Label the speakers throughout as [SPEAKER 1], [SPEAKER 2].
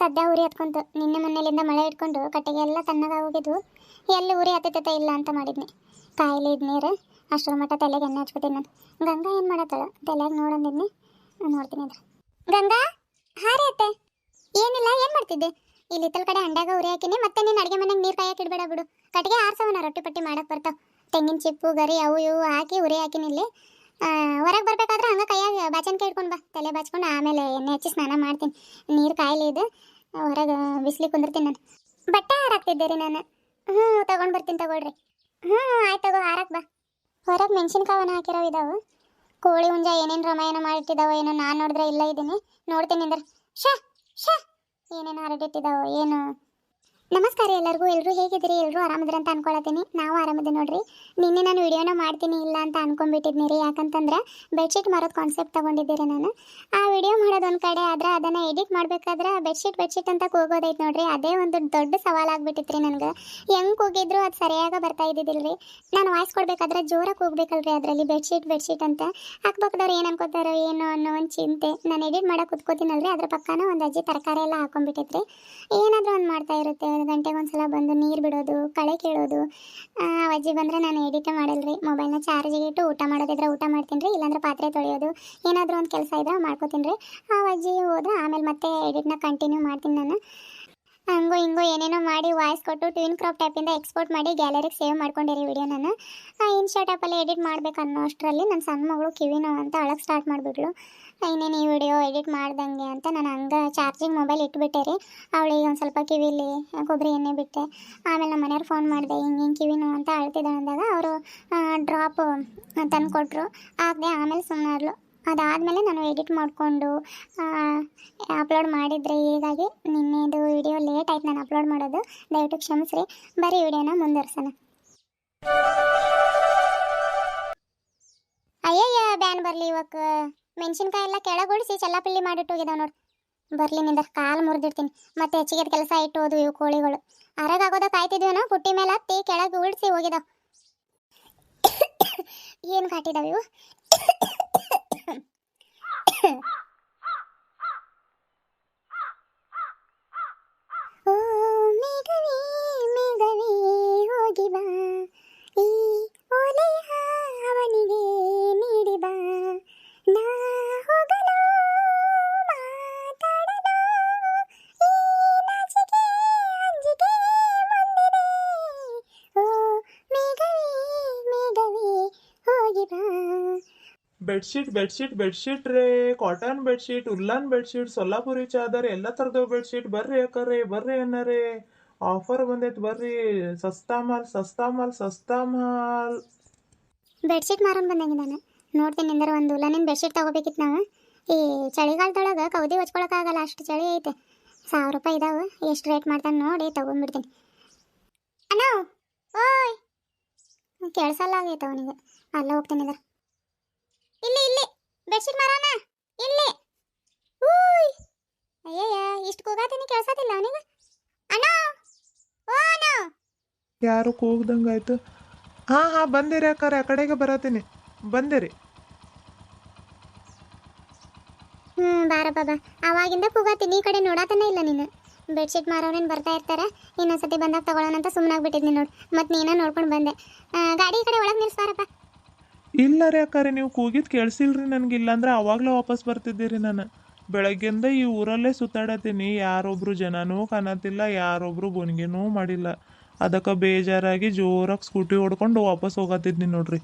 [SPEAKER 1] ಸದ್ಯ ಉರಿ ಹತ್ಕೊಂತು. ನಿನ್ನೆ ಮೊನ್ನೆಲಿಂದ ಮಳೆ ಇಟ್ಕೊಂಡು ಕಟ್ಟಿಗೆ ಎಲ್ಲ ತಣ್ಣಗೆ ಹೋಗಿದ್ವು. ಎಲ್ಲಿ ಉರಿ ಹತ್ತೈತೆ ಇಲ್ಲ ಅಂತ ಮಾಡಿದ್ನಿ. ಕಾಯಿಲೆ ಇದ್ ನೀರು, ಅಷ್ಟರ ಮಟ್ಟ ತಲೆಗೆ ಎಣ್ಣೆ ಹಚ್ಕೊತೀನಿ ನಾನು. ಗಂಗಾ ಏನು ಮಾಡತ್ತಾಳ? ತಲೆಗೆ ನೋಡಂದಿದ್ನಿ ನೋಡ್ತೀನಿ ಅದ್ರ ಗಂಗಾ, ಹಾರಿ ಅತ್ತೆ. ಏನಿಲ್ಲ, ಏನು ಮಾಡ್ತಿದ್ದೆ? ಇಲ್ಲಿ ಇತ್ತಲ ಕಡೆ ಅಂಡ್ಯಾಗ ಉರಿ ಹಾಕಿನಿ, ಮತ್ತೆ ನೀನು ಅಡುಗೆ ಮನೆಗೆ ನೀರು ಕಾಯಕ್ಕೆ ಇಡಬೇಡ ಬಿಡು. ಕಟ್ಟಿಗೆ ಆರ್ಸವನ ರೊಟ್ಟಿ ಪಟ್ಟಿ ಮಾಡಕ್ಕೆ ಬರ್ತಾವ. ತೆಂಗಿನ ಚಿಪ್ಪು, ಗರಿ, ಅವು ಇವು ಹಾಕಿ ಉರಿ ಹಾಕಿನಿ ಇಲ್ಲಿ. ಹೊರಗೆ ಬರಬೇಕಾದ್ರೆ ಹಂಗೆ ಕೈಯಾಗ ಬಾಚನ್ಕ ಇಟ್ಕೊಂಡು ಬಾ. ತಲೆ ಬಾಚ್ಕೊಂಡು ಆಮೇಲೆ ಎಣ್ಣೆ ಹಚ್ಚಿ ಸ್ನಾನ ಮಾಡ್ತೀನಿ. ನೀರು ಕಾಯಿಲೆ ಇದೆ. ಹೊರಗೆ ಬಿಸ್ಲಿ ಕುಂದಿರ್ತೀನಿ ನಾನು. ಬಟ್ಟೆ ಹಾರಾಕ್ತಿದ್ದೆ ರೀ ನಾನು. ಹ್ಞೂ ತಗೊಂಡು ಬರ್ತೀನಿ ತಗೊಳ್ರಿ. ಹ್ಞೂ ಆಯ್ತು ತಗೋ, ಹಾರಾಕ್ ಬಾ. ಹೊರಗೆ ಮೆಣಸಿನ್ಕಾವನ್ನ ಹಾಕಿರೋ ಇದಾವೆ. ಕೋಳಿ ಹುಂಜ ಏನೇನು ರಾಮಾಯಣ ಮಾಡಿಟ್ಟಿದ್ದಾವೆ ಏನೋ ನಾನು ನೋಡಿದ್ರೆ ಇಲ್ಲ ಇದ್ದೀನಿ ನೋಡ್ತೀನಿ ಅಂದ್ರೆ ಶ ಶ ಏನೇನು ಹರಡಿಟ್ಟಿದ್ದಾವೆ ಏನು ನಮಸ್ಕಾರ ಎಲ್ಲರಿಗೂ. ಎಲ್ಲರೂ ಹೇಗಿದ್ದೀರಿ? ಎಲ್ಲರೂ ಆರಾಮದ್ರಿ ಅಂತ ಅನ್ಕೊಳತ್ತೀನಿ. ನಾವು ಆರಾಮದ ನೋಡ್ರಿ. ನಿನ್ನೆ ನಾನು ವಿಡಿಯೋನ ಮಾಡ್ತೀನಿ ಇಲ್ಲ ಅಂತ ಅನ್ಕೊಂಡ್ಬಿಟ್ಟಿದ್ನಿ ರೀ ಯಾಕಂತಂದ್ರೆ ಬೆಡ್ಶೀಟ್ ಮಾರೋದು ಕಾನ್ಸೆಪ್ಟ್ ತಗೊಂಡಿದ್ದೀರಿ ನಾನು. ಆ ವಿಡಿಯೋ ಮಾಡೋದು ಒಂದು ಕಡೆ ಆದ್ರೆ ಅದನ್ನು ಎಡಿಟ್ ಮಾಡಬೇಕಾದ್ರೆ ಬೆಡ್ಶೀಟ್ ಬೆಡ್ಶೀಟ್ ಅಂತ ಕೂಗೋದೈತೆ ನೋಡ್ರಿ. ಅದೇ ಒಂದು ದೊಡ್ಡ ಸವಾಲಾಗ್ಬಿಟ್ಟಿತ್ತು ರೀ ನನಗೆ. ಹೆಂಗೆ ಕೂಗಿದ್ರು ಅದು ಸರಿಯಾಗಿ ಬರ್ತಾ ಇದ್ದಿಲ್ರಿ ನಾನು ವಾಯ್ಸ್ ಕೊಡ್ಬೇಕಾದ್ರೆ ಜೋರಾಗಿ ಕೂಗ್ಬೇಕಲ್ರಿ ಅದರಲ್ಲಿ. ಬೆಡ್ಶೀಟ್ ಬೆಡ್ಶೀಟ್ ಅಂತ. ಅಕ್ಕಪಕ್ಕದವ್ರು ಏನು ಅನ್ಕೋತಾರೋ ಏನೋ ಅನ್ನೋ ಒಂದು ಚಿಂತೆ. ನಾನು ಎಡಿಟ್ ಮಾಡಕ್ಕೆ ಕುತ್ಕೋತೀನಲ್ರಿ. ಅದ್ರ ಪಕ್ಕನ ಒಂದು ಅಜ್ಜಿ ತರಕಾರಿ ಎಲ್ಲ ಹಾಕೊಂಡ್ಬಿಟ್ಟಿದ್ರಿ ಏನಾದರೂ ಒಂದು ಮಾಡ್ತಾ ಇರುತ್ತೆ. ಗಂಟೆಗೆ ಒಂದ್ಸಲ ಬಂದು ನೀರು ಬಿಡೋದು, ಕಳೆ ಕೇಳೋದು ಅಜ್ಜಿ ಬಂದರೆ ನಾನು ಎಡಿಟ್ ಮಾಡಲ್ರಿ. ಮೊಬೈಲ್ನ ಚಾರ್ಜಿಗೆ ಇಟ್ಟು ಊಟ ಮಾಡೋದಿದ್ರೆ ಊಟ ಮಾಡ್ತೀನಿ ರೀ ಇಲ್ಲಾಂದ್ರೆ ಪಾತ್ರೆ ತೊಳೆಯೋದು. ಏನಾದರೂ ಒಂದು ಕೆಲಸ ಇದ್ರೆ ಮಾಡ್ಕೋತೀನಿ ರೀ ಆ, ಅಜ್ಜಿ ಹೋದ್ರೆ ಆಮೇಲೆ ಮತ್ತೆ ಎಡಿಟ್ನ ಕಂಟಿನ್ಯೂ ಮಾಡ್ತೀನಿ ನಾನು. ಹಂಗೋ ಹಿಂಗೋ ಏನೇನೋ ಮಾಡಿ ವಾಯ್ಸ್ ಕೊಟ್ಟು ಟ್ವಿನ್ ಕ್ರಾಪ್ ಟೈಪಿಂದ ಎಕ್ಸ್ಪೋರ್ಟ್ ಮಾಡಿ ಗ್ಯಾಲರಿಗೆ ಸೇವ್ ಮಾಡ್ಕೊಂಡಿರಿ ವಿಡಿಯೋ ನಾನು ಶಾರ್ಟ್ ಆ್ಯಪಲ್ಲಿ ಎಡಿಟ್ ಮಾಡ್ಬೇಕು ಅನ್ನೋ ಅಷ್ಟರಲ್ಲಿ ನನ್ನ ಸಣ್ಣ ಮಗಳು ಕಿವಿ ನೋವು ಅಂತ ಅಳಕ್ಕೆ ಸ್ಟಾರ್ಟ್ ಮಾಡಿಬಿಟ್ಲು. ಇನ್ನೇನು ಈ ವಿಡಿಯೋ ಎಡಿಟ್ ಮಾಡ್ದಂಗೆ ಅಂತ ನಾನು ಹಂಗೆ ಚಾರ್ಜಿಂಗ್ ಮೊಬೈಲ್ ಇಟ್ಬಿಟ್ಟೆ ರೀ. ಅವಳಿಗೆ ಒಂದು ಸ್ವಲ್ಪ ಕಿವಿಲಿ ಕೊಬ್ಬರಿ ಎಣ್ಣೆ ಬಿಟ್ಟೆ. ಆಮೇಲೆ ನಮ್ಮ ಮನೆಯವ್ರು ಫೋನ್ ಮಾಡಿದೆ, ಹಿಂಗೆ ಹಿಂಗೆ ಕಿವಿ ನೋವು ಅಂತ ಅಳ್ತಿದ್ದೆ ಅಂದಾಗ ಅವರು ಡ್ರಾಪ್ ತಂದು ಕೊಟ್ಟರು ಹಾಕಿದೆ ಆಮೇಲೆ ಸುಮ್ಮನೆ ಅದಾದಮೇಲೆ ನಾನು ಎಡಿಟ್ ಮಾಡಿಕೊಂಡು ಅಪ್ಲೋಡ್ ಮಾಡಿದ್ರೆ ಹೀಗಾಗಿ ನಿನ್ನೆದು ವಿಡಿಯೋ ಲೇಟ್ ಆಯ್ತು, ನಾನು ಅಪ್ಲೋಡ್ ಮಾಡೋದು. ದಯವಿಟ್ಟು ಕ್ಷಮಿಸ್ರಿ. ಬರೀ ವಿಡಿಯೋನ ಮುಂದುವರ್ಸೋಣ. ಅಯ್ಯಯ್ಯ ಬ್ಯಾನ್ ಬರಲಿ ಇವಾಗ. ಮೆಣಸಿನ್ಕಾಯಿ ಎಲ್ಲ ಕೆಳಗೊಳಿಸಿ ಚೆಲ್ಲಾಪಿಲ್ಲಿ ಮಾಡಿಟ್ಟು ಹೋಗಿದಾವ ನೋಡಿ. ಬರ್ಲಿ ನಿಂದ, ಕಾಲು ಮುರಿದಿಡ್ತೀನಿ. ಮತ್ತೆ ಹೆಚ್ಚಿಗೆ ಕೆಲಸ ಇಟ್ಟು ಹೋದು ಇವು ಕೋಳಿಗಳು. ಅರಗಾಗೋದ ಕಾಯ್ತಿದ್ವೇನೋ? ಪುಟ್ಟಿ ಮೇಲೆ ಹತ್ತಿ ಕೆಳಗೆ ಉಳಿಸಿ ಹೋಗಿದಾವ. ಏನು ಕಾಟಿದಾವ ಇವು? ಓ ಮೇಘವೇ ಮೇಘವೇ ಹೋಗಿ ಬಾ ಈ
[SPEAKER 2] ಬೆಡ್ಶೀಟ್ ಬೆಡ್ಶೀಟ್ ಬೆಡ್ಶೀಟ್ ರೇ cotton bedsheet, woollen bedsheet, Solapuri ಚಾದರ್, ಎಲ್ಲ ಥರದ ಬೆಡ್ಶೀಟ್. ಬರ್ರಿ ಅಕ್ಕರ್ರಿ ಬರ್ರಿ ಅನ್ನರೇ ಆಫರ್ ಬಂದೈತೆ ಬರ್ರಿ. ಸಸ್ತಾ ಮಾಲ್ ಸಸ್ತಾ ಮಾಲ್ ಸಸ್ತಾ ಮಾಲ್.
[SPEAKER 1] ಬೆಡ್ಶೀಟ್ ಮಾರೋನ್ ಬಂದಂಗ ನಾನು. ನೋಡ್ತೀನಿ ನಿಂದರ ಒಂದು ಉಲ್ಲನಿನ ಬೆಡ್ಶೀಟ್ ತಗೋಬೇಕಿತ್ತು ನಾವು. ಈ ಚಳಿಗಾಲದೊಳಗೆ ಕೌದಿ ಹೊಚ್ಕೊಳಕ್ಕಾಗಲ್ಲ ಅಷ್ಟು ಚಳಿ ಐತೆ. ಸಾವಿರ ರೂಪಾಯಿ ಇದಾವೆ. ಎಷ್ಟು ರೇಟ್ ಮಾಡ್ತಾನೆ ನೋಡಿ ತಗೊಂಡ್ಬಿಡ್ತೀನಿ ಅಣ್ಣ, ಓಯ್. ಕೇಳಿಸಲ್ಲ ಆಗೈತೆ ಅವನಿಗೆ. ಅಲ್ಲ ಹೋಗ್ತೀನಿ ಇಲ್ಲಿ ಇಲ್ಲಿ. ಬೆಡ್ಶೀಟ್ ಮಾರೋಣ. ಇಲ್ಲಿ. ಊಯ್ ಅಯ್ಯಯ್ಯ ಇಷ್ಟು ಕೂಗಾತೀನಿ ಕೇಳಿಸೋದಿಲ್ಲ ಅವನಿಗೆ. ಅಣ್ಣ. ಓ ಅಣ್ಣ.
[SPEAKER 2] ಯಾರು ಕೂಗ್ದಂಗಾಯ್ತು ಹಾ ಹಾ ಬಂದಿರಿ ಅಕ್ಕಾರ ಆ ಕಡೆಗೆ ಬರತೀನಿ. ಬಂದಿರಿ.
[SPEAKER 1] ಹ್ಞೂ ಬಾರ ಬಾಬಾ. ಅವಾಗಿಂದ ಕೂಗಾತೀನಿ. ಈ ಕಡೆ ನೋಡಾತನೇ ಇಲ್ಲ ನೀನು. ಬೆಡ್ಶೀಟ್ ಮಾರೋನೇನು ಬರ್ತಾ ಇರ್ತಾರೆ? ಇನ್ನೊಂದ್ಸತಿ ಬಂದಾಗ ತಗೊಳ್ಳೋಣ ಅಂತ ಸುಮ್ಮನಾಗ್ಬಿಟ್ಟಿದ್ನಿ ನೋಡು. ಮತ್ತು ನೀನೇ ನೋಡ್ಕೊಂಡು ಬಂದೆ. ಆ, ಗಾಡಿ ಈ ಕಡೆ ಒಳಗೆ ನಿಲ್ಸ್ಬಾರಪ್ಪ.
[SPEAKER 2] ಇಲ್ಲ ರೀ ಅಕ್ಕಾರೆ, ನೀವು ಕೂಗಿದ್ ಕೇಳಿಸಿಲ್ರಿ ನನಗೆ, ಇಲ್ಲಾಂದ್ರೆ ಅವಾಗಲೇ ವಾಪಸ್ ಬರ್ತಿದ್ದೀರಿ ನಾನು. ಬೆಳಗ್ಗೆಯಿಂದ ಈ ಊರಲ್ಲೇ ಸುತ್ತಾಡತ್ತೀನಿ. ಯಾರೊಬ್ರು ಜನನೂ ಕಾಣತ್ತಿಲ್ಲ, ಯಾರೊಬ್ರು ಬೊನ್ಗೆನೂ ಮಾಡಿಲ್ಲ. ಅದಕ್ಕೆ ಬೇಜಾರಾಗಿ ಜೋರಾಗಿ ಸ್ಕೂಟಿ ಹೊಡ್ಕೊಂಡು ವಾಪಸ್ ಹೋಗತ್ತಿದ್ನಿ ನೋಡ್ರಿ.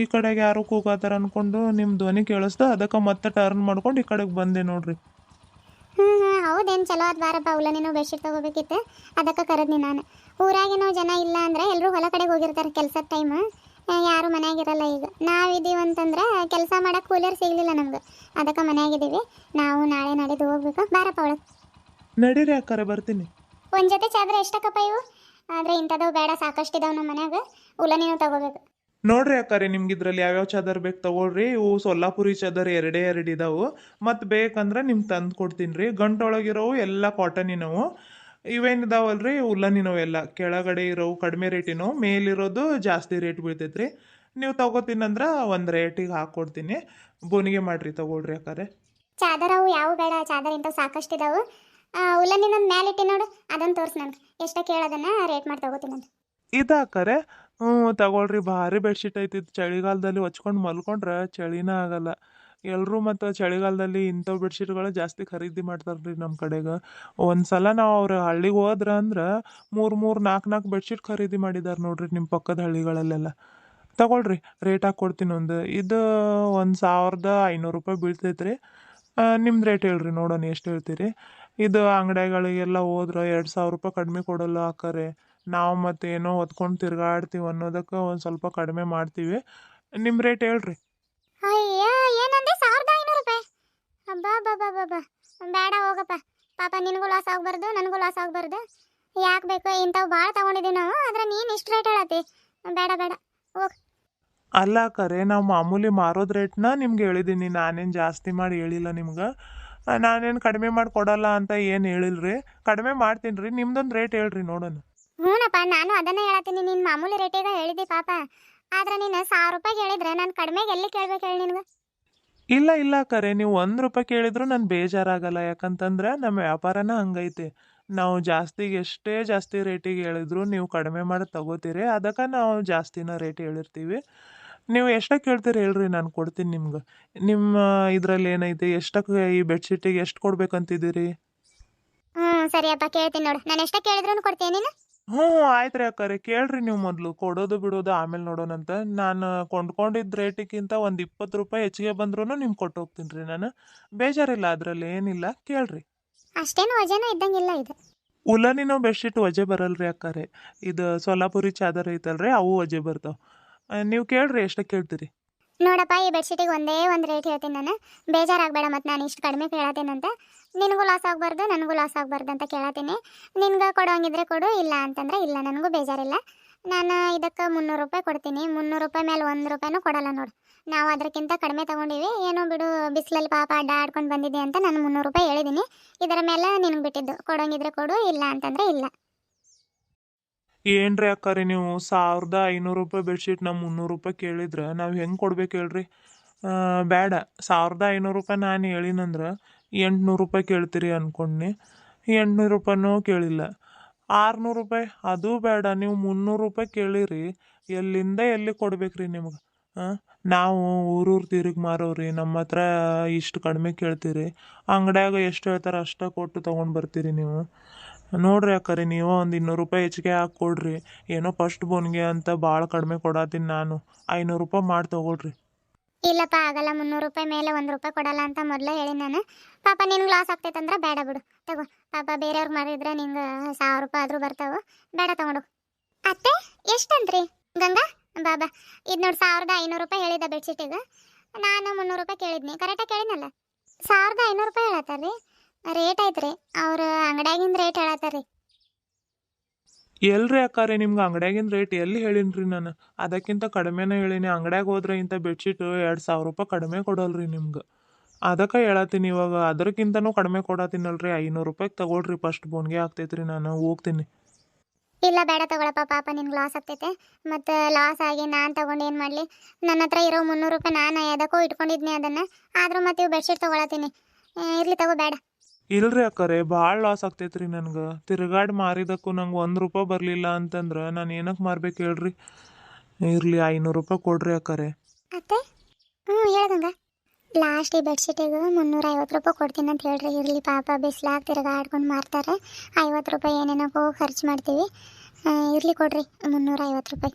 [SPEAKER 2] ಈ ಕಡೆಗೆ ಯಾರು ಕೂಗತ್ತಾರ ಅನ್ಕೊಂಡು ನಿಮ್ಮ ಧ್ವನಿ ಕೇಳಿಸ್ದ ಅದಕ್ಕೆ ಮತ್ತೆ ಟರ್ನ್ ಮಾಡ್ಕೊಂಡು ಈ ಕಡೆಗೆ ಬಂದೆ ನೋಡ್ರಿ.
[SPEAKER 1] ಹ್ಞೂ ಹ್ಞೂ ಹೌದೇನು ಚಲೋ ಅದು ಬಾರಪ್ಪ ಉಲ್ಲ ನೀನು ಬೆಡ್ಶೀಟ್ ತೊಗೋಬೇಕಿತ್ತು. ಅದಕ್ಕೆ ಕರೆದ್ನಿ ನಾನು. ಊರಾಗೇನೋ ಜನ ಇಲ್ಲ ಅಂದರೆ ಎಲ್ಲರೂ ಹೊಲ ಕಡೆಗೆ ಹೋಗಿರ್ತಾರೆ ಕೆಲಸದ ಟೈಮ್ ಯಾರು ಮನೆಯಾಗಿರಲ್ಲ ಈಗ. ನಾವಿದ್ದೀವಿ ಅಂತಂದ್ರೆ ಕೆಲಸ ಮಾಡಕ್ಕೆ ಕೂಲರ್ ಸಿಗಲಿಲ್ಲ ನಮ್ಗೆ. ಅದಕ್ಕೆ ಮನೆಯಾಗಿದ್ದೀವಿ. ನಾವು ನಾಳೆ ನಡೆದು ಹೋಗ್ಬೇಕು. ಬಾರಪ್ಪ ಒಳಗೆ
[SPEAKER 2] ನಡೀರಿ ಅಕ್ಕಾರ ಬರ್ತೀನಿ.
[SPEAKER 1] ಒಂದು ಜೊತೆ ಚಾದ್ರೆ ಎಷ್ಟಕ್ಕಪ್ಪ ಇವು? ಆದರೆ ಇಂಥದವು ಬೇಡ ಸಾಕಷ್ಟು ಇದಾವೆ ನಮ್ಮ ಮನ್ಯಾಗ. ಉಲ್ಲ ನೀನು ತಗೋಬೇಕು.
[SPEAKER 2] ನೋಡ್ರಿ ಅಕ್ಕಾರೆ ನಿಮ್ಗೆ ಇದ್ರಲ್ಲಿ ಯಾವ್ಯಾವ ಚಾದರ್ ಬೇಕು ತಗೊಳ್ರಿ. ಇವು ಸೊಲ್ಲಾಪುರಿ ಚಾದರ್ ಎರಡೇ ಎರಡು ಇದಾವು. ಮತ್ತು ಬೇಕಂದ್ರೆ ನಿಮ್ಗೆ ತಂದು ಕೊಡ್ತೀನಿ ರೀ. ಗಂಟೊಳಗಿರೋವು ಎಲ್ಲ ಕಾಟನಿನವು ಇವೇನಿದಾವಲ್ರಿ? ಉಲ್ಲನಿನವು ಎಲ್ಲ ಕೆಳಗಡೆ ಇರೋವು ಕಡಿಮೆ ರೇಟಿನವು ಮೇಲಿರೋದು ಜಾಸ್ತಿ ರೇಟ್ ಬೀಳ್ತೈತ್ರಿ. ನೀವು ತಗೋತೀನಂದ್ರೆ ಒಂದು ರೇಟಿಗೆ ಹಾಕ್ಕೊಡ್ತೀನಿ ಬೋನಿಗೆ ಮಾಡ್ರಿ ತಗೊಳ್ರಿ ಯಾಕಾರೆ
[SPEAKER 1] ಚಾದರ ಅವು ಯಾವ ಬೇಡ ಚಾದರ ಇಂಥವು ಸಾಕಷ್ಟು ಇದಾವೆ. ಉಲ್ಲನಿನ ಮ್ಯಾಲೆ ಇಟ್ಟಿ ನೋಡು ಅದನ್ನು ತೋರಿಸ್ ನನಗೆ. ಕೇಳ ಕೇಳೋದನ್ನ ರೇಟ್ ಮಾಡಿ ತಗೋತೀನಿ ಇದು
[SPEAKER 2] ಇದಾಕರೆ ಹ್ಞೂ ತಗೊಳ್ರಿ. ಭಾರಿ ಬೆಡ್ಶೀಟ್ ಐತಿ ಚಳಿಗಾಲದಲ್ಲಿ ಹೊಚ್ಕೊಂಡು ಮಲ್ಕೊಂಡ್ರೆ ಚಳಿನೇ ಆಗಲ್ಲ. ಎಲ್ಲರೂ ಮತ್ತು ಚಳಿಗಾಲದಲ್ಲಿ ಇಂಥವು ಬೆಡ್ಶೀಟ್ಗಳು ಜಾಸ್ತಿ ಖರೀದಿ ಮಾಡ್ತಾರೆ ರೀ ನಮ್ಮ ಕಡೆಗೆ. ಒಂದು ಸಲ ನಾವು ಅವ್ರ ಹಳ್ಳಿಗೆ ಹೋದ್ರೆ ಅಂದ್ರೆ ಮೂರು ಮೂರು ನಾಲ್ಕು ನಾಲ್ಕು ಬೆಡ್ಶೀಟ್ ಖರೀದಿ ಮಾಡಿದಾರೆ ನೋಡ್ರಿ ನಿಮ್ಮ ಪಕ್ಕದ ಹಳ್ಳಿಗಳಲ್ಲೆಲ್ಲ. ತಗೊಳ್ರಿ ರೇಟ್ ಹಾಕಿ ಕೊಡ್ತೀನಿ ಒಂದು. ಇದು ಒಂದು ಸಾವಿರದ ಐನೂರು ರೂಪಾಯಿ ಬೀಳ್ತೈತೆ ರೀ ನಿಮ್ದು ರೇಟ್ ಹೇಳ್ರಿ, ನೋಡೋಣ ಎಷ್ಟು ಹೇಳ್ತೀರಿ. ಇದು ಅಂಗಡಿಗಳಿಗೆಲ್ಲ ಹೋದ್ರೆ ಎರಡು ಸಾವಿರ ರೂಪಾಯಿ ಕಡಿಮೆ ಕೊಡಲ್ಲ ಹಾಕರೆ ನಾವು ಮತ್ತೆ ಏನೋ ಹೊತ್ಕೊಂಡು ತಿರ್ಗಾಡ್ತೀವಿ ಅನ್ನೋದಕ್ಕೆ ಒಂದು ಸ್ವಲ್ಪ ಕಡಿಮೆ ಮಾಡ್ತೀವಿ. ನಿಮ್ಮ ರೇಟ್ ಹೇಳ್ರಿ
[SPEAKER 1] ಅಯ್ಯ ಏನಂದೆ ಸಾವಿರದ ಐನೂರು ರೂಪಾಯಿ ಅಬ್ಬಾ ಬಾಬಾ ಬಾಬಾ ಬೇಡ ಹೋಗಪ್ಪ ಪಾಪ ನಿನಗೂ ಲಾಸ್ ಆಗ್ಬಾರ್ದು ನನಗೂ ಲಾಸ್ ಆಗ್ಬಾರ್ದು. ಯಾಕೆ ಬೇಕು? ಇಂಥವು ಭಾಳ ತಗೊಂಡಿದ್ದೀವಿ ನಾವು ಆದ್ರೆ ನೀನು ಇಷ್ಟು ರೇಟ್ ಹೇಳತ್ತಿ. ಬೇಡ ಬೇಡ. ಹೋಗ್.
[SPEAKER 2] ಅಲ್ಲ ಕರೆ ನಾವು ಮಾಮೂಲಿ ಮಾರೋದು ರೇಟ್ನ ನಿಮ್ಗೆ ಹೇಳಿದ್ದೀನಿ ನಾನೇನು ಜಾಸ್ತಿ ಮಾಡಿ ಹೇಳಿಲ್ಲ ನಿಮ್ಗೆ. ನಾನೇನು ಕಡಿಮೆ ಮಾಡಿ ಕೊಡಲ್ಲ ಅಂತ ಏನು ಹೇಳಿಲ್ರಿ? ಕಡಿಮೆ ಮಾಡ್ತೀನಿ ರೀ ನಿಮ್ದೊಂದು ರೇಟ್ ಹೇಳ್ರಿ ನೋಡೋಣ.
[SPEAKER 1] ಹ್ಞೂನಪ್ಪ ನಾನು ಅದನ್ನೇ ಹೇಳತ್ತೀನಿ. ನಿನ್ನ ಮಾಮೂಲಿ ರೇಟಿಗೆ ಹೇಳಿದ್ದಿ ಪಾಪ. ಆದ್ರೆ ನೀನು ಸಾವಿರ ರೂಪಾಯಿ ಹೇಳಿದ್ರೆ ನಾನು ಕಡಿಮೆಗೆ ಎಲ್ಲಿ ಕೇಳ್ಬೇಕು ಹೇಳಿ ನಿನಗೆ?
[SPEAKER 2] ಇಲ್ಲ ಇಲ್ಲ ಕರೆ, ನೀವು ಒಂದು ರೂಪಾಯಿ ಕೇಳಿದ್ರು ನಾನು ಬೇಜಾರಾಗಲ್ಲ. ಯಾಕಂತಂದ್ರೆ ನಮ್ಮ ವ್ಯಾಪಾರನ ಹಂಗೈತೆ. ನಾವು ಜಾಸ್ತಿಗೆ ಎಷ್ಟೇ ಜಾಸ್ತಿ ರೇಟಿಗೆ ಹೇಳಿದ್ರು ನೀವು ಕಡಿಮೆ ಮಾಡಿ ತಗೋತೀರಿ. ಅದಕ್ಕೆ ನಾವು ಜಾಸ್ತಿನ ರೇಟ್ ಹೇಳಿರ್ತೀವಿ. ನೀವು ಎಷ್ಟಕ್ಕೆ ಹೇಳ್ತೀರಿ ಹೇಳ್ರಿ, ನಾನು ಕೊಡ್ತೀನಿ ನಿಮ್ಗೆ. ನಿಮ್ಮ ಇದರಲ್ಲಿ ಏನೈತೆ? ಎಷ್ಟಕ್ಕೆ ಈ ಬೆಡ್ಶೀಟಿಗೆ ಎಷ್ಟು ಕೊಡ್ಬೇಕಂತಿದ್ದೀರಿ?
[SPEAKER 1] ಹ್ಞೂ ಸರಿಯಪ್ಪ ಕೇಳ್ತೀನಿ ನೋಡು. ನಾನು ಎಷ್ಟಕ್ಕೆ ಕೇಳಿದ್ರು ಕೊಡ್ತೀನಿ ನೀನು?
[SPEAKER 2] ಹ್ಞೂ ಆಯ್ತು ರೀ ಅಕ್ಕಾರೆ. ಕೇಳ್ರಿ ನೀವು ಮೊದಲು. ಕೊಡೋದು ಬಿಡೋದು ಆಮೇಲೆ ನೋಡೋಣಂತ ನಾನು ಕೊಂಡ್ಕೊಂಡಿದ್ದ ರೇಟಿಗಿಂತ ಒಂದು ಇಪ್ಪತ್ತು ರೂಪಾಯಿ ಹೆಚ್ಚಿಗೆ ಬಂದ್ರೂ ನಿಮ್ಗೆ ಕೊಟ್ಟು ಹೋಗ್ತೀನಿ ರೀ ನಾನು. ಬೇಜಾರಿಲ್ಲ ಅದರಲ್ಲಿ ಏನಿಲ್ಲ. ಕೇಳ್ರಿ.
[SPEAKER 1] ಅಷ್ಟೇನು ವಜನ ಇದ್ದಂಗಿಲ್ಲ ಇದು.
[SPEAKER 2] ಉಲನಿನೋ ಬೆಡ್ಶೀಟ್ ವಜೆ ಬರಲ್ರಿ ಅಕ್ಕಾರೆ. ಇದು ಸೊಲ್ಲಾಪುರಿ ಚಾದರ್ ಐತಲ್ರಿ ಅವು ವಜೆ ಬರ್ತಾವೆ. ನೀವು ಕೇಳ್ರಿ ಎಷ್ಟು ಕೇಳ್ತೀರಿ.
[SPEAKER 1] ನೋಡಪ್ಪ, ಈ ಬೆಡ್ಶೀಟಿಗೆ ಒಂದೇ ಒಂದು ರೇಟ್ ಹೇಳ್ತೀನಿ ನಾನು. ಬೇಜಾರಾಗಬೇಡ ಮತ್ತು ನಾನು ಇಷ್ಟು ಕಡಿಮೆ ಕೇಳತ್ತೀನಂತ. ನಿನಗೂ ಲಾಸ್ ಆಗಬಾರ್ದು, ನನಗೂ ಲಾಸ್ ಆಗಬಾರ್ದು ಅಂತ ಕೇಳತ್ತೀನಿ. ನಿನ್ಗೆ ಕೊಡೋಂಗಿದ್ರೆ ಕೊಡು, ಇಲ್ಲ ಅಂತಂದ್ರೆ ಇಲ್ಲ, ನನಗೂ ಬೇಜಾರಿಲ್ಲ. ನಾನು ಇದಕ್ಕೆ ಮುನ್ನೂರು ರೂಪಾಯಿ ಕೊಡ್ತೀನಿ. ಮುನ್ನೂರು ರೂಪಾಯಿ ಮೇಲೆ ಒಂದು ರೂಪಾಯಿನೂ ಕೊಡಲ್ಲ ನೋಡು. ನಾವು ಅದಕ್ಕಿಂತ ಕಡಿಮೆ ತೊಗೊಂಡಿವಿ. ಏನೋ ಬಿಡು, ಬಿಸಿಲಲ್ಲಿ ಪಾಪ ಅಡ್ಡ ಆಡ್ಕೊಂಡು ಬಂದಿದೆ ಅಂತ ನಾನು ಮುನ್ನೂರು ರೂಪಾಯಿ ಹೇಳಿದ್ದೀನಿ ಇದರ ಮೇಲೆ ನಿನಗೆ ಬಿಟ್ಟಿದ್ದು. ಕೊಡೋಂಗಿದ್ರೆ ಕೊಡು, ಇಲ್ಲ ಅಂತಂದರೆ ಇಲ್ಲ.
[SPEAKER 2] ಏನ್ರಿ ಅಕ್ಕಾರಿ ನೀವು? ಸಾವಿರದ ಐನೂರು ರೂಪಾಯಿ ಬೆಡ್ಶೀಟ್ ನಾ ಮುನ್ನೂರು ರೂಪಾಯಿ ಕೇಳಿದ್ರೆ. ನಾವು ಹೆಂಗೆ ಕೊಡ್ಬೇಕು ಹೇಳ್ರಿ? ಬೇಡ ಸಾವಿರದ ಐನೂರು ರೂಪಾಯಿ ನಾನು ಹೇಳಿನಂದ್ರೆ ಎಂಟುನೂರು ರೂಪಾಯಿ ಕೇಳ್ತೀರಿ ಅನ್ಕೊಂಡ್ನಿ. ಎಂಟುನೂರು ರೂಪಾಯಿನೂ ಕೇಳಿಲ್ಲ. ಆರುನೂರು ರೂಪಾಯಿ? ಅದು ಬೇಡ ನೀವು ಮುನ್ನೂರು ರೂಪಾಯಿ ಕೇಳಿರಿ. ಎಲ್ಲಿಂದ ಎಲ್ಲಿ ಕೊಡ್ಬೇಕ್ರಿ ನಿಮ್ಗೆ? ನಾವು ಊರೂರು ತೀರಿಗೆ ಮಾರೋರಿ ನಮ್ಮ ಹತ್ರ ಇಷ್ಟು ಕಡಿಮೆ ಕೇಳ್ತೀರಿ. ಅಂಗಡ್ಯಾಗ ಎಷ್ಟು ಹೇಳ್ತಾರೆ ಅಷ್ಟೇ ಕೊಟ್ಟು ತೊಗೊಂಡು ಬರ್ತೀರಿ ನೀವು. ನೋಡ್ರಿ ಅಕ್ಕರಿ, ನೀವು ಒಂದು ಇನ್ನೂರು ರೂಪಾಯಿ ಹೆಚ್ಚಿಗೆ ಹಾಕಿ ಕೊಡ್ರಿ ಏನೋ ಫಸ್ಟ್ ಬೋನ್ಗೆ ಅಂತ ಭಾಳ ಕಡಿಮೆ ಕೊಡತ್ತೀನಿ ನಾನು. ಐನೂರು ರೂಪಾಯಿ ಮಾಡಿ ತಗೊಳ್ರಿ.
[SPEAKER 1] ಇಲ್ಲಪ್ಪ, ಆಗಲ್ಲ. ಮುನ್ನೂರು ರೂಪಾಯಿ ಮೇಲೆ ಒಂದು ರೂಪಾಯಿ ಕೊಡಲ್ಲ ಅಂತ ಮೊದಲೇ ಹೇಳಿ ನಾನು. ಪಾಪ ನಿನ್ಗೆ ಲಾಸ್ ಆಗ್ತೈತೆ ಅಂದ್ರೆ ಬೇಡ ಬಿಡು. ತಗೋ. ಪಾಪ ಬೇರೆಯವ್ರು ಮಾಡಿದ್ರೆ ನಿಂಗೆ ಸಾವಿರ ರೂಪಾಯಿ ಆದರೂ ಬರ್ತಾವೆ. ಬೇಡ ತಗೊಂಡು ಅತ್ತೆ, ಎಷ್ಟಂತ್ರಿ? ಗಂಗಾ, ಬಾಬಾ, ಇದು ನೋಡಿ ಸಾವಿರದ ಐನೂರು ರೂಪಾಯಿ ಹೇಳಿದ ಬೆಡ್ಶೀಟಿಗೆ ನಾನು ಮುನ್ನೂರು ರೂಪಾಯಿ ಕೇಳಿದ್ನಿ. ಕರೆಕ್ಟಾಗಿ ಕೇಳಿದ್ನಲ್ಲ? ಸಾವಿರದ ಐನೂರು ರೂಪಾಯಿ ಹೇಳತ್ತಾರ್ರಿ? ರೇಟ್ ಐತ್ರಿ. ಅವ್ರ ಅಂಗಡ್ಯಾಗಿಂದ ರೇಟ್ ಹೇಳತ್ತಾರ್ರಿ.
[SPEAKER 2] ಎಲ್ರಿ ಅಕ್ಕಾರೆ ನಿಮ್ಗೆ ಅಂಗಡ್ಯಾಗಿನ ರೇಟ್ ಎಲ್ಲಿ ಹೇಳಿನ್ರಿ ನಾನು? ಅದಕ್ಕಿಂತ ಕಡಿಮೆನೇ ಹೇಳಿನಿ. ಅಂಗಡ್ಯಾಗ ಹೋದ್ರೆ ಇಂಥ ಬೆಡ್ಶೀಟು ಎರಡು ಸಾವಿರ ರೂಪಾಯಿ ಕಡಿಮೆ ಕೊಡಲ್ರಿ ನಿಮ್ಗೆ. ಅದಕ್ಕೆ ಹೇಳತ್ತೀನಿ ಇವಾಗ. ಅದಕ್ಕಿಂತನೂ ಕಡಿಮೆ ಕೊಡತ್ತೀನಲ್ರಿ. ಐನೂರು ರೂಪಾಯಿಗೆ ತಗೊಳ್ರಿ. ಫಸ್ಟ್ ಬೋನ್ಗೆ ಆಗ್ತೈತ್ರಿ ನಾನು. ಹೋಗ್ತೀನಿ.
[SPEAKER 1] ಇಲ್ಲ ಬೇಡ ತಗೊಳಪ್ಪ. ಪಾಪ ನಿನ್ಗೆ ಲಾಸ್ ಆಗ್ತೈತೆ. ಮತ್ತು ಲಾಸ್ ಆಗಿ ನಾನು ತಗೊಂಡು ಏನು ಮಾಡಲಿ? ನನ್ನ ಹತ್ರ ಇರೋ ಮುನ್ನೂರು ರೂಪಾಯಿ ನಾನು ಎದಕ್ಕೋ ಇಟ್ಕೊಂಡಿದ್ನಿ ಅದನ್ನು. ಆದರೂ ಮತ್ತೆ ಇವು ಬೆಡ್ಶೀಟ್ ತೊಗೊಳತ್ತೀನಿ. ಇರಲಿ ತಗೋ ಬೇಡ.
[SPEAKER 2] ಇಲ್ರಿ ಅಕ್ಕರೆ, ಭಾಳ ಲಾಸ್ ಆಗ್ತೈತ್ರಿ ನನ್ಗೆ. ತಿರ್ಗಾಡಿ ಮಾರಿದಕ್ಕೂ ನಂಗೆ ಒಂದು ರೂಪಾಯಿ ಬರಲಿಲ್ಲ ಅಂತಂದ್ರೆ ನಾನು ಏನಕ್ಕೆ ಮಾರ್ಬೇಕು ಹೇಳ್ರಿ? ಇರಲಿ, ಐನೂರು ರೂಪಾಯಿ ಕೊಡ್ರಿ ಅಕ್ಕರೆ.
[SPEAKER 1] ಅತ್ತೆ ಹ್ಞೂ ಹೇಳ್ದಂಗ ಲಾಸ್ಟ್ ಈ ಬೆಡ್ಶೀಟಿಗೆ ಮುನ್ನೂರ ಐವತ್ತು ರೂಪಾಯಿ ಕೊಡ್ತೀನಿ ಅಂತ ಹೇಳ್ರಿ. ಇರಲಿ ಪಾಪ, ಬಿಸಿಲಾಗ ತಿರ್ಗಾಡ್ಕೊಂಡು ಮಾರ್ತಾರೆ. ಐವತ್ತು ರೂಪಾಯಿ ಏನೇನಕ್ಕೋ ಖರ್ಚು ಮಾಡ್ತೀವಿ. ಇರಲಿ ಕೊಡ್ರಿ, ಮುನ್ನೂರ ಐವತ್ತು ರೂಪಾಯಿ.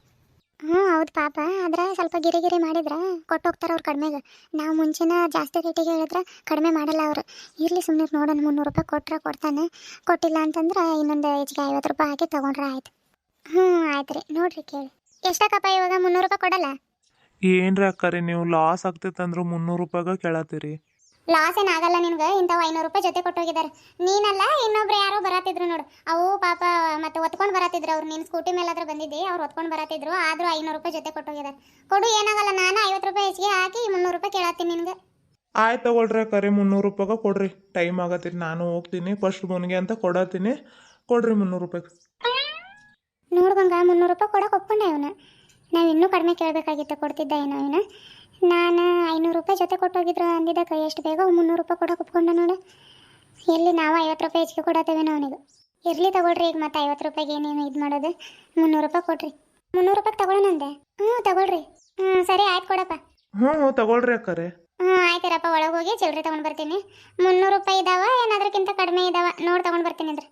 [SPEAKER 1] ಹ್ಞೂ ಹೌದು ಪಾಪ. ಆದ್ರೆ ಸ್ವಲ್ಪ ಗಿರಿ ಗಿರಿ ಮಾಡಿದ್ರೆ ಕೊಟ್ಟೋಗ್ತಾರೆ ಅವ್ರು ಕಡಿಮೆಗೆ ನಾವು ಮುಂಚೆನ ಜಾಸ್ತಿ ರೇಟಿಗೆ ಹೇಳಿದ್ರೆ ಕಡಿಮೆ ಮಾಡಲ್ಲ ಅವರು. ಇರಲಿ ಸುಮ್ಮನೆ ನೋಡೋಣ ಮುನ್ನೂರು ರೂಪಾಯಿ ಕೊಟ್ಟರೆ ಕೊಡ್ತಾನೆ. ಕೊಟ್ಟಿಲ್ಲ ಅಂತಂದ್ರೆ ಇನ್ನೊಂದು ಹೆಚ್ಚಿಗೆ ಐವತ್ತು ರೂಪಾಯಿ ಹಾಕಿ ತೊಗೊಂಡ್ರೆ ಆಯ್ತು. ಹ್ಞೂ ಆಯ್ತು ರೀ. ನೋಡ್ರಿ ಕೇಳಿ. ಎಷ್ಟಕ್ಕಪ್ಪ ಇವಾಗ ಮುನ್ನೂರು ರೂಪಾಯಿ ಕೊಡಲ್ಲ?
[SPEAKER 2] ಏನ್ರಿ ರೀ, ನೀವು ಲಾಸ್ ಆಗ್ತೈತೆ ಅಂದ್ರೆ ಮುನ್ನೂರು ರೂಪಾಯಿಗೆ ಕೇಳತ್ತೀರಿ.
[SPEAKER 1] ಲಾಸ್ ಏನಾಗಲ್ಲ ನಿನ್ಗೆ? ಇಂಥವು ಐನೂರು ರೂಪಾಯಿ ಜೊತೆ ಕೊಟ್ಟೋಗಿದ್ದಾರೆ ನೀನಲ್ಲ ಇನ್ನೊಬ್ರು ಯಾರೋ ಬರತ್ತಿದ್ರು ನೋಡು. ಅವು ಪಾಪ ಮತ್ತೆ ಒತ್ಕೊಂಡು ಬರತ್ತಿದ್ರು ಅವ್ರು. ನಿನ್ನ ಸ್ಕೂಟಿ ಮೇಲಾದ್ರೂ ಬಂದಿದ್ದೆ ಅವ್ರು ಒತ್ಕೊಂಡು ಬರತ್ತಿದ್ರು ಆದರೂ ಐನೂರು ರೂಪಾಯಿ ಜೊತೆ ಕೊಟ್ಟೋಗಿದ್ದಾರೆ ಕೊಡು ಏನಾಗಲ್ಲ ನಾನು ಐವತ್ತು ರೂಪಾಯಿ ಹೆಚ್ಚಿಗೆ ಹಾಕಿ ಮುನ್ನೂರು ರೂಪಾಯಿ ಕೇಳತ್ತೀನಿ ನಿನ್ಗೆ.
[SPEAKER 2] ಆಯ್ತು ತಗೊಳ್ರಿ ಕರೆ ಮುನ್ನೂರು ರೂಪಾಯಿಗೆ ಕೊಡ್ರಿ. ಟೈಮ್ ಆಗತ್ತೆ ನಾನು ಹೋಗ್ತೀನಿ ಫಸ್ಟ್ ಮುನಿಗೆ ಅಂತ ಕೊಡತ್ತೀನಿ. ಕೊಡ್ರಿ ಮುನ್ನೂರು ರೂಪಾಯಿ.
[SPEAKER 1] ನೋಡ್ಬಂಗ ಮುನ್ನೂರು ರೂಪಾಯಿ ಕೊಡೋಕೆ ಒಪ್ಕೊಂಡೆ ಅವನು ನಾವು ಇನ್ನೂ ಕಡಿಮೆ ಕೇಳಬೇಕಾಗಿತ್ತು ಕೊಡ್ತಿದ್ದ ಏನೋ ಅವನು ನಾನು ಐನೂರು ರೂಪಾಯಿ ಜೊತೆ ಕೊಟ್ಟೋಗಿದ್ರು ಅಂದಿದ್ದಕ್ಕೆ ಎಷ್ಟು ಬೇಗ ಮುನ್ನೂರು ರೂಪಾಯಿ ಕೊಡೋಕೆ ಒಪ್ಕೊಂಡ ನೋಡು. ಎಲ್ಲಿ ನಾವು ಐವತ್ತು ರೂಪಾಯಿ ಹೆಚ್ಚಿಗೆ ಕೊಡತ್ತೇವೆ ಅವನಿಗೆ. ಇರಲಿ ತಗೊಳ್ರಿ ಈಗ ಮತ್ತೆ ಐವತ್ತು ರೂಪಾಯಿಗೆ ಏನೇನು ಇದು ಮಾಡೋದು. ಮುನ್ನೂರು ರೂಪಾಯಿ ಕೊಡ್ರಿ. ಮುನ್ನೂರು ರೂಪಾಯಿ ತಗೊಳ್ಳೋಣಂದೆ ಹ್ಞೂ ತಗೊಳ್ರಿ. ಹ್ಞೂ ಸರಿ ಆಯ್ತು ಕೊಡಪ್ಪ.
[SPEAKER 2] ಹ್ಞೂ ಹ್ಞೂ ತಗೊಳ್ರಿ ಅಕ್ಕರೆ
[SPEAKER 1] ಹ್ಞೂ ಆಯ್ತಿರಪ್ಪ ಒಳಗೆ ಹೋಗಿ ಚಿಲ್ಲರೆ ತಗೊಂಡು ಬರ್ತೀನಿ. ಮುನ್ನೂರು ರೂಪಾಯಿ ಇದಾವ ಏನಾದ್ರಕ್ಕಿಂತ ಕಡಿಮೆ ಇದಾವ ನೋಡಿ ತಗೊಂಡು ಬರ್ತೀನಿ ಅಂದ್ರೆ.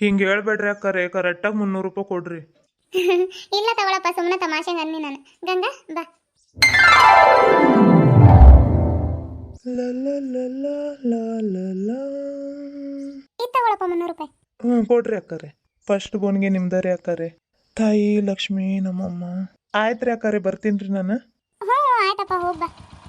[SPEAKER 2] ಹಿಂಗೆ ಹೇಳ್ಬೇಡ್ರಿ ಅಕ್ಕರೆ ಕರೆಕ್ಟಾಗಿ ಮುನ್ನೂರು ರೂಪಾಯಿ ಕೊಡ್ರಿ.
[SPEAKER 1] ಇಲ್ಲ ತಗೊಳಪ್ಪ ಸುಮ್ಮನೆ ತಮಾಷೆಗೆ ಅನ್ನಿ ನಾನು. ಗಂಗಾ ಬಾ. ತಗೊಳಪ್ಪ ಮುನ್ನೂರು ರೂಪಾಯಿ.
[SPEAKER 2] ಹ್ಞೂ ಕೊಡ್ರಿ ಅಕ್ಕಾರೆ. ಫಸ್ಟ್ ಬೋನ್ಗೆ ನಿಮ್ದಾರಿ ಅಕ್ಕಾರೆ. ತಾಯಿ ಲಕ್ಷ್ಮಿ ನಮ್ಮಮ್ಮ. ಆಯ್ತ್ರಿ ಅಕ್ಕಾರೆ ಬರ್ತೀನಿ ರೀ ನಾನು.
[SPEAKER 1] ಹ್ಞೂ ಆಯ್ತಪ್ಪ ಹೋಗಿ ಬಾ.